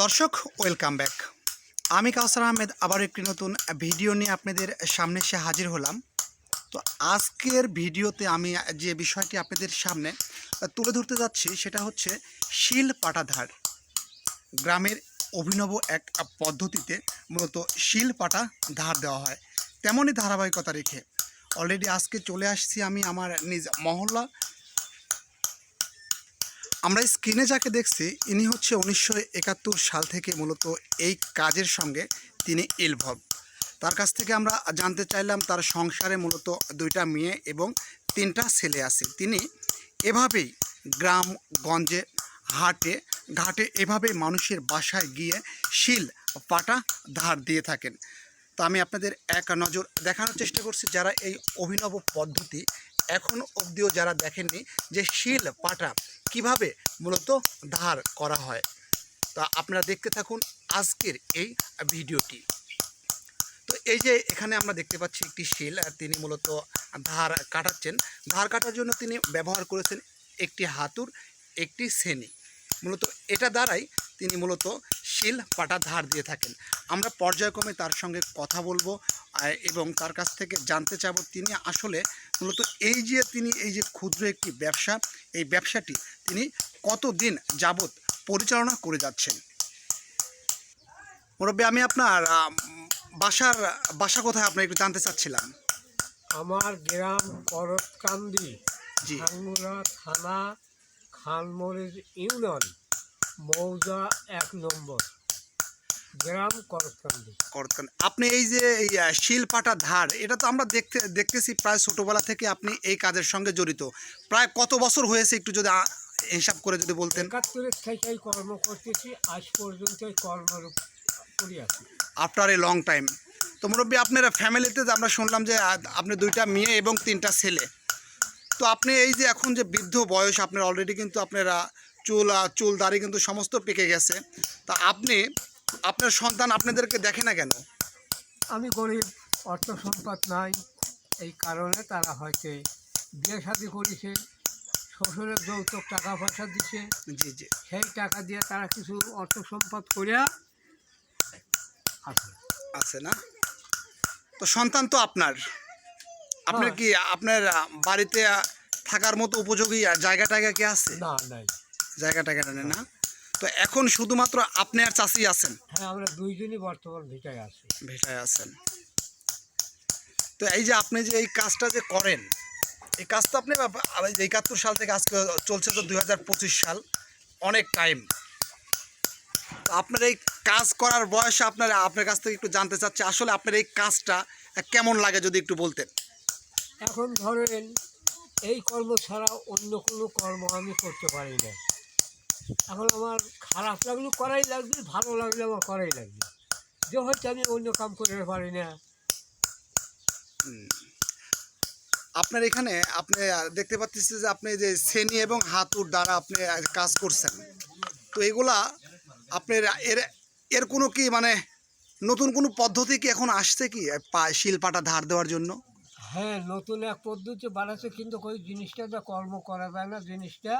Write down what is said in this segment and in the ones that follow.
দর্শক welcome back আমি কাউসার আহমেদ, আবার একটি নতুন ভিডিও নিয়ে আপনাদের সামনে এসে হাজির হলাম। তো আজকের ভিডিওতে আমি যে বিষয়টি আপনাদের সামনে তুলে ধরতে যাচ্ছি, সেটা হচ্ছে শিল পাটাধার। গ্রামের অভিনব এক পদ্ধতিতে মূলত শিল পাটা ধার দেওয়া হয়। তেমনই ধারাবাহিকতা রেখে। অলরেডি আজকে চলে আসছি আমি আমার নিজ মহল্লা আমরা স্ক্রিনে যাকে দেখছি, ইনি হচ্ছে উনিশশো একাত্তর সাল থেকে মূলত এই কাজের সঙ্গে তিনি ইনভলভ তার কাছ থেকে আমরা জানতে চাইলাম তার সংসারে মূলত দুইটা মেয়ে এবং তিনটা ছেলে আছে। তিনি এভাবেই গ্রাম, গঞ্জে, হাটে, ঘাটে এভাবে মানুষের বাসায় গিয়ে শিল পাটা ধার দিয়ে থাকেন। তো আমি আপনাদের এক নজর দেখানোর চেষ্টা করছি, যারা এই অভিনব পদ্ধতি এখন অবধিও যারা দেখেননি যে শিল, পাটা কীভাবে মূলত ধার করা হয়? তা আপনারা দেখতে থাকুন আজকের এই ভিডিওটি। তো এই যে এখানে আমরা দেখতে পাচ্ছি একটি শিল তিনি মূলত ধার কাটাচ্ছেন। ধার কাটার জন্য তিনি ব্যবহার করেছেন একটি হাতুর একটি শ্রেণি। মূলত এটা দ্বারাই তিনি মূলত শিল পাটা ধার দিয়ে থাকেন। আমরা পর্যায়ক্রমে তার সঙ্গে কথা বলব এবং তার কাছ থেকে জানতে চাবো তিনি আসলে মূলত এই যে তিনি এই যে ক্ষুদ্র একটি ব্যবসা এই ব্যবসাটি তিনি কতদিন যাবত পরিচালনা করে যাচ্ছেন? মুরব্বী আমি আপনার বাসার বাসা কোথায় আপনার একটু জানতে চাচ্ছিলাম। আমার গ্রাম করতকান্দি জি। থানা খানমরিজ ইউনিয়ন। মৌজা এক নম্বর। গ্রাম করতকান্দি করতেন আপনি এই যে এই আহ, ধার এটা তো আমরা দেখতে দেখতেছি প্রায় ছোটোবেলা থেকে আপনি এই কাজের সঙ্গে জড়িত। প্রায় কত বছর হয়েছে একটু যদি হিসাব করে যদি বলতেন? একাত্তরের থেকেই কর্ম করতেছি আজ পর্যন্ত এই কর্ম করি আছি। আফটার এ লং টাইম তো মুরব্বী আপনার ফ্যামিলিতে আমরা শুনলাম যে আপনি দুইটা মেয়ে এবং তিনটা ছেলে। তো আপনি এই যে এখন যে বৃদ্ধ বয়স আপনার অলরেডি কিন্তু আপনারা চুল চুল দাড়ি কিন্তু সমস্ত পেকে গেছে। তা আপনি আপনার সন্তান আপনাদেরকে দেখে না কেন? আমি গরিব অর্থ সম্পদ নাই এই কারণে তারা হয়তো বিয়ে শাদি করেছে শ্বশুরের যৌতুক টাকা পয়সা দিছে। জি জি। সেই টাকা দিয়ে তারা কিছু অর্থ সম্পদ করিয়া আছে আছে না? তো সন্তান তো আপনার। আপনার। কি আপনার বাড়িতে থাকার মতো উপযোগী জায়গা টায়গা কি আছে? না নাই। জায়গা টায়গা নেই না? তো এখন শুধুমাত্র আপনি আর চাষি আছেন? হ্যাঁ আমরা দুইজনই বর্তমান ভিটায় আছি। ভেটায় আছেন। তো এই যে আপনি যে এই কাজটা যে করেন এই কাজটা আপনি একাত্তর সাল থেকে আজকে চলছে তো দুই হাজার পঁচিশ সাল অনেক টাইম তো আপনার এই কাজ করার বয়সে আপনার আপনার কাছ থেকে একটু জানতে চাচ্ছি আসলে আপনার এই কাজটা কেমন লাগে যদি একটু বলতেন? এখন ধরেন এই কর্ম ছাড়া অন্য কোনো কর্ম আমি করতে পারি না এখন আমার খারাপ লাগলে করাই লাগবে ভালো লাগলে আমার করাই লাগবে। যে হচ্ছে আমি অন্য কাম করতে পারি না। আপনার এখানে আপনি দেখতে পাচ্ছি যে আপনি যে শ্রেণি এবং হাতুর দ্বারা আপনি কাজ করছেন। তো এগুলা আপনার এর এর কোনো কি মানে নতুন কোনো পদ্ধতি কি এখন আসছে কি শিলপাটা ধার দেওয়ার জন্য? হ্যাঁ নতুন এক পদ্ধতি বাড়াচ্ছে কিন্তু ওই জিনিসটা কর্ম করা যায় না জিনিসটা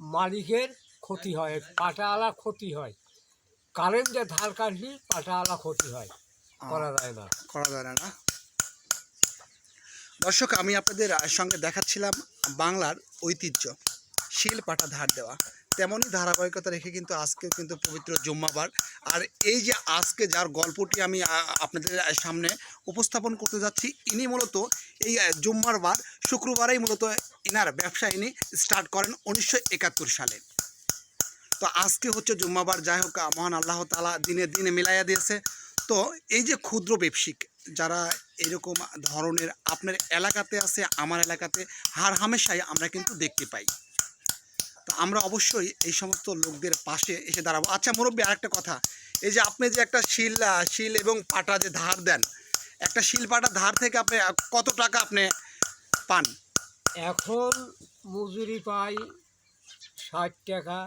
মালিকের ক্ষতি হয় পাটাওয়ালা ক্ষতি হয়। কারেন্ট যে ধার কাটলি পাটাওয়ালা ক্ষতি হয়। করা যায় না। করা যায় না। দর্শক আমি আপনাদের সঙ্গে দেখাচ্ছিলাম বাংলার ঐতিহ্য শিল পাটা ধার দেওয়া। তেমনই ধারাবাহিকতা রেখে কিন্তু আজকে কিন্তু পবিত্র জুম্মাবার। আর এই যে আজকে যার গল্পটি আমি আপনাদের সামনে উপস্থাপন করতে যাচ্ছি ইনি মূলত এই জুম্মার বার শুক্রবারেই মূলত ইনার ব্যবসা ইনি স্টার্ট করেন উনিশশো একাত্তর সালে। তো আজকে হচ্ছে জুম্মাবার, যাই হোক মহান আল্লাহ তালা দিনে দিনে মিলাইয়া দিয়েছে। তো এই যে ক্ষুদ্র ব্যবসিক যারা এরকম ধরনের আপনার এলাকাতে আছে, আমার এলাকাতে, হার হামেশাই আমরা কিন্তু দেখতে পাই। তো আমরা অবশ্যই এই সমস্ত লোকদের পাশে এসে দাঁড়াবো। আচ্ছা মুরব্বী, আরেকটা কথা। এই যে আপনি যে একটা শিল শিল এবং পাটা যে ধার দেন, একটা শিল পাটা ধার থেকে আপনি কত টাকা আপনি পান? এখন মজুরি পাই ষাট টাকা।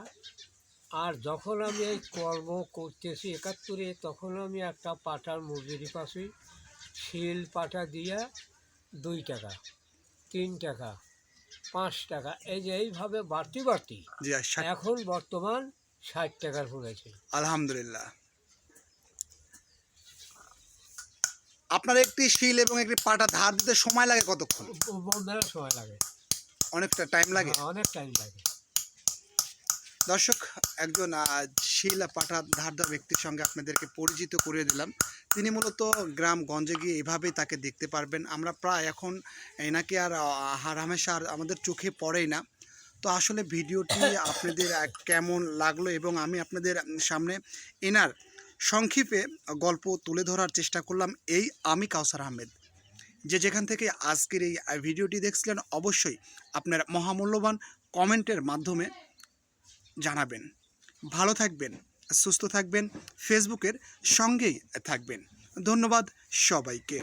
আর যখন আমি এই কর্ম করতেছি একাত্তরে তখন আমি একটা পাটার মজুরি পাচ্ছি শিল পাটা দিয়ে দুই টাকা তিন টাকা পাঁচ টাকা এই যে এইভাবে বাড়তি বাড়তি এখন বর্তমান ষাট টাকার পড়েছে আলহামদুলিল্লাহ আপনার একটি শিল এবং একটি পাটা ধার দিতে সময় লাগে কতক্ষণ বন্ধের সময় লাগে অনেকটা টাইম লাগে হ্যাঁ, অনেক টাইম লাগে দর্শক, একজন শিলা শিল ধারদা ব্যক্তির সঙ্গে আপনাদেরকে পরিচিত করিয়ে দিলাম। তিনি মূলত গ্রাম গঞ্জে গিয়ে এভাবেই তাকে দেখতে পারবেন। আমরা প্রায় এখন এনাকে আর হারামেশা আর আমাদের চোখে পড়েই না। তো আসলে ভিডিওটি আপনাদের কেমন লাগল এবং আমি আপনাদের সামনে এনার সংক্ষেপে গল্প তুলে ধরার চেষ্টা করলাম এই আমি কাউসার আহমেদ। যে যেখান থেকে আজকের এই ভিডিওটি দেখছিলেন, অবশ্যই আপনার মহামূল্যবান কমেন্টের মাধ্যমে জানাবেন। ভালো থাকবেন সুস্থ থাকবেন ফেসবুকের সঙ্গেই থাকবেন। ধন্যবাদ সবাইকে।